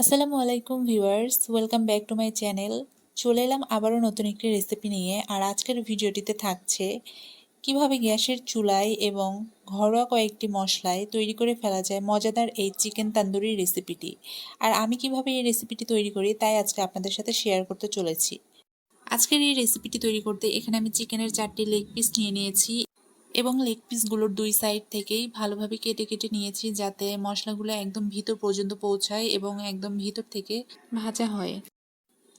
আসসালামু আলাইকুম viewers, welcome back to my channel. চলে এলাম আবারও নতুন একটি রেসিপি নিয়ে, আর আজকের ভিডিওটিতে থাকছে কীভাবে গ্যাসের চুলায় এবং ঘরোয়া কয়েকটি মশলায় তৈরি করে ফেলা যায় মজাদার এই চিকেন তান্দুরি রেসিপিটি। আর আমি কীভাবে এই রেসিপিটি তৈরি করি, তাই আজকে আপনাদের সাথে শেয়ার করতে চলেছি। আজকের এই রেসিপিটি তৈরি করতে এখানে আমি চিকেনের চারটি লেগ পিস নিয়ে নিয়েছি। এবং লেগ পিসগুলোর দুই সাইড থেকেই ভালোভাবে কেটে কেটে নিয়েছি যাতে মশলাগুলো একদম ভিতর পর্যন্ত পৌঁছায় এবং একদম ভিতর থেকে ভাজা হয়।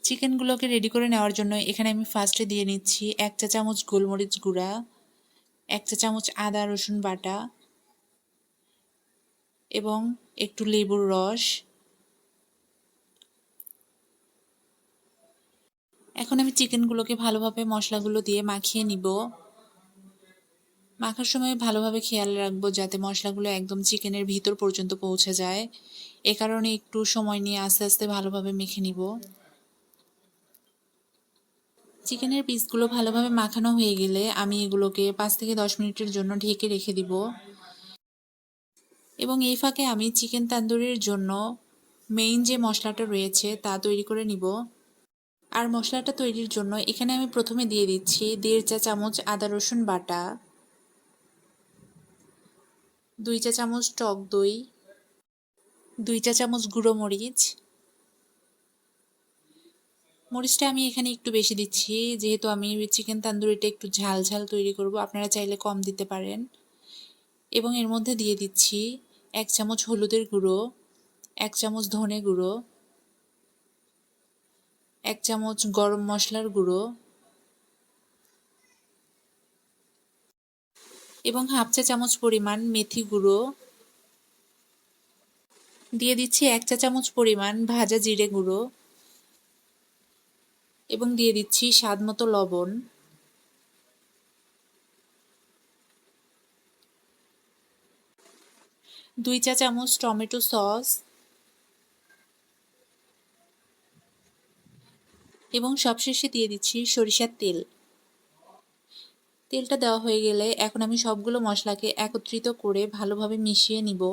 চিকেনগুলোকে রেডি করে নেওয়ার জন্য এখানে আমি ফার্স্টে দিয়ে নিচ্ছি এক চা চামচ গোলমরিচ গুঁড়া, এক চা চামচ আদা, রসুন বাটা এবং একটু লেবুর রস। এখন আমি চিকেনগুলোকে ভালোভাবে মশলাগুলো দিয়ে মাখিয়ে নিব। মাখার সময় ভালোভাবে খেয়াল রাখব যাতে মশলাগুলো একদম চিকেনের ভিতর পর্যন্ত পৌঁছে যায়। এ কারণে একটু সময় নিয়ে আস্তে আস্তে ভালোভাবে মেখে নিব। চিকেনের পিসগুলো ভালোভাবে মাখানো হয়ে গেলে আমি এগুলোকে পাঁচ থেকে দশ মিনিটের জন্য ঢেকে রেখে দিব। এবং এই ফাঁকে আমি চিকেন তান্দুরির জন্য মেইন যে মশলাটা রয়েছে তা তৈরি করে নিব। আর মশলাটা তৈরির জন্য এখানে আমি প্রথমে দিয়ে দিচ্ছি দেড় চা চামচ আদা রসুন বাটা। দুই চা চামচ টক দই, দুই চা চামচ গুঁড়ো মরিচ। মরিচটা আমি এখানে একটু বেশি দিচ্ছি, যেহেতু আমি চিকেন তান্দুরিটা একটু ঝাল ঝাল তৈরি করব, আপনারা চাইলে কম দিতে পারেন। এবং এর মধ্যে দিয়ে দিচ্ছি এক চামচ হলুদের গুঁড়ো, এক চামচ ধনে গুঁড়ো, এক চামচ গরম মশলার গুঁড়ো এবং হাফ চা চামচ পরিমাণ মেথি গুঁড়ো। দিয়ে দিচ্ছি এক চা চামচ পরিমাণ ভাজা জিরে গুঁড়ো এবং দিয়ে দিচ্ছি স্বাদ মতো লবণ। দুই চা চামচ টমেটো সস এবং সবশেষে দিয়ে দিচ্ছি সরিষার তেল। তেলটা দেওয়া হয়ে গেলে এখন আমি সবগুলো মশলাকে একত্রিত করে ভালোভাবে মিশিয়ে নিব।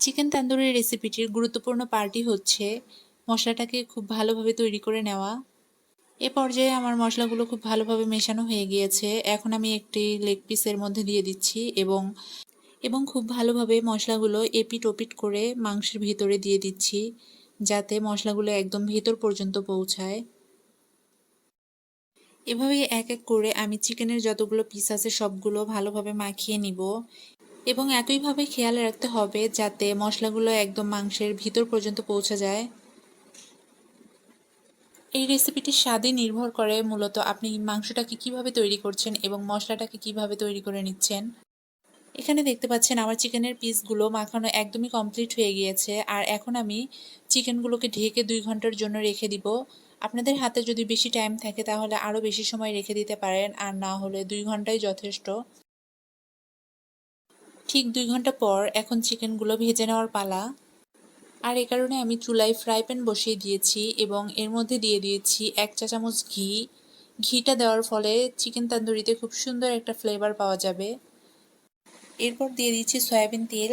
চিকেন তান্দুরি রেসিপিটির গুরুত্বপূর্ণ পার্টি হচ্ছে মশলাটাকে খুব ভালোভাবে তৈরি করে নেওয়া। এ পর্যায়ে আমার মশলাগুলো খুব ভালোভাবে মেশানো হয়ে গিয়েছে। এখন আমি একটি লেগ পিসের মধ্যে দিয়ে দিচ্ছি এবং এবং খুব ভালোভাবে মশলাগুলো এপিট ওপিট করে মাংসের ভিতরে দিয়ে দিচ্ছি। যাতে মশলাগুলো একদম ভেতর পর্যন্ত পৌঁছায়। এভাবে এক এক করে আমি চিকেনের যতগুলো পিস আছে সবগুলো ভালোভাবে মাখিয়ে নিব এবং একইভাবে খেয়াল রাখতে হবে যাতে মশলাগুলো একদম মাংসের ভিতর পর্যন্ত পৌঁছে যায়। এই রেসিপিটির স্বাদে নির্ভর করে মূলত আপনি মাংসটাকে কীভাবে তৈরি করছেন এবং মশলাটাকে কীভাবে তৈরি করে নিচ্ছেন। এখানে দেখতে পাচ্ছেন আমার চিকেনের পিসগুলো মাখানো একদমই কমপ্লিট হয়ে গিয়েছে। আর এখন আমি চিকেনগুলোকে ঢেকে দুই ঘণ্টার জন্য রেখে দিব। আপনাদের হাতে যদি বেশি টাইম থাকে তাহলে আরও বেশি সময় রেখে দিতে পারেন, আর না হলে দুই ঘন্টাই যথেষ্ট। ঠিক দুই ঘণ্টা পর এখন চিকেনগুলো ভেজে নেওয়ার পালা। আর এ কারণে আমি চুলায় ফ্রাই প্যান বসিয়ে দিয়েছি এবং এর মধ্যে দিয়ে দিয়েছি এক চা চামচ ঘি। ঘিটা দেওয়ার ফলে চিকেন তান্দুরিতে খুব সুন্দর একটা ফ্লেভার পাওয়া যাবে। এরপর দিয়ে দিচ্ছি সয়াবিন তেল।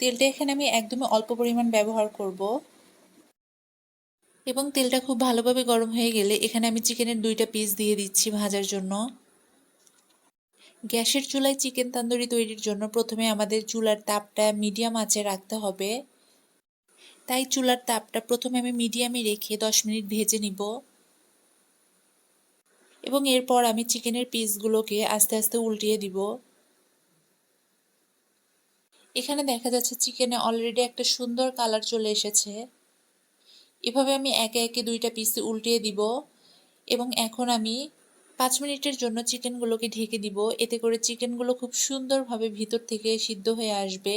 তেলটা এখানে আমি একদমই অল্প পরিমাণ ব্যবহার করব। এবং তেলটা খুব ভালোভাবে গরম হয়ে গেলে এখানে আমি চিকেনের দুইটা পিস দিয়ে দিচ্ছি ভাজার জন্য। গ্যাসের চুলায় চিকেন তান্দুরি তৈরির জন্য প্রথমে আমাদের চুলার তাপটা মিডিয়াম আঁচে রাখতে হবে। তাই চুলার তাপটা প্রথমে আমি মিডিয়ামে রেখে দশ মিনিট ভেজে নিব। এবং এরপর আমি চিকেনের পিসগুলোকে আস্তে আস্তে উল্টিয়ে দিব। এখানে দেখা যাচ্ছে চিকেনে অলরেডি একটা সুন্দর কালার চলে এসেছে। এভাবে আমি একে একে দুইটা পিস উল্টিয়ে দিব এবং এখন আমি পাঁচ মিনিটের জন্য চিকেনগুলোকে ঢেকে দিব। এতে করে চিকেনগুলো খুব সুন্দরভাবে ভিতর থেকে সিদ্ধ হয়ে আসবে।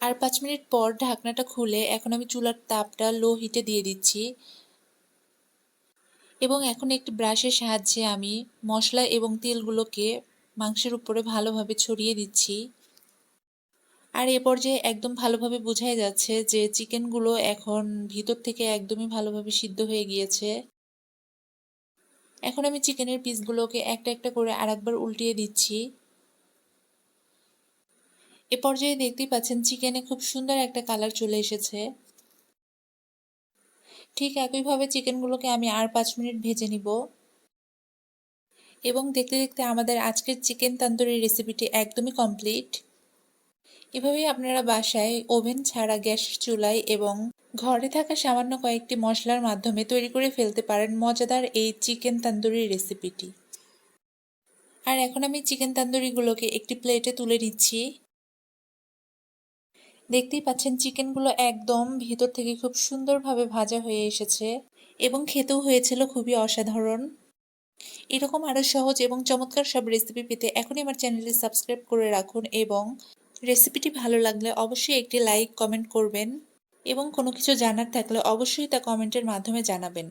আর পাঁচ মিনিট পর ঢাকনাটা খুলে এখন আমি চুলার তাপটা লো হিটে দিয়ে দিচ্ছি। এবং এখন একটি ব্রাশের সাহায্যে আমি মশলা এবং তেলগুলোকে মাংসের উপরে ভালোভাবে ছড়িয়ে দিচ্ছি। আর এ পর্যায়ে একদম ভালোভাবে বোঝাই যাচ্ছে যে চিকেনগুলো এখন ভিতর থেকে একদমই ভালোভাবে সিদ্ধ হয়ে গিয়েছে। এখন আমি চিকেনের পিসগুলোকে একটা একটা করে আরেকবার উল্টিয়ে দিচ্ছি। এ পর্যায়ে দেখতেই পাচ্ছেন চিকেনে খুব সুন্দর একটা কালার চলে এসেছে। ঠিক একইভাবে চিকেনগুলোকে আমি আর পাঁচ মিনিট ভেজে নিব। এবং দেখতে দেখতে আমাদের আজকের চিকেন তান্দুরি রেসিপিটি একদমই কমপ্লিট এভাবেই আপনারা বাসায় ওভেন ছাড়া গ্যাসের চুলায় এবং ঘরে থাকা সামান্য কয়েকটি মশলার মাধ্যমে তৈরি করে ফেলতে পারেন মজাদার এই চিকেন তান্দুরি রেসিপিটি আর এখন আমি চিকেন তান্দুরিগুলোকে একটি প্লেটে তুলে নিচ্ছি। দেখতেই পাচ্ছেন চিকেনগুলো একদম ভিতর থেকে খুব সুন্দরভাবে ভাজা হয়ে এসেছে এবং খেতেও হয়েছিল খুবই অসাধারণ। এরকম আরও সহজ এবং চমৎকার সব রেসিপি পেতে এখনই আমার চ্যানেলটি সাবস্ক্রাইব করে রাখুন এবং রেসিপিটি ভালো লাগলে অবশ্যই একটি লাইক কমেন্ট করবেন এবং কোনো কিছু জানার থাকলে অবশ্যই তা কমেন্টের মাধ্যমে জানাবেন।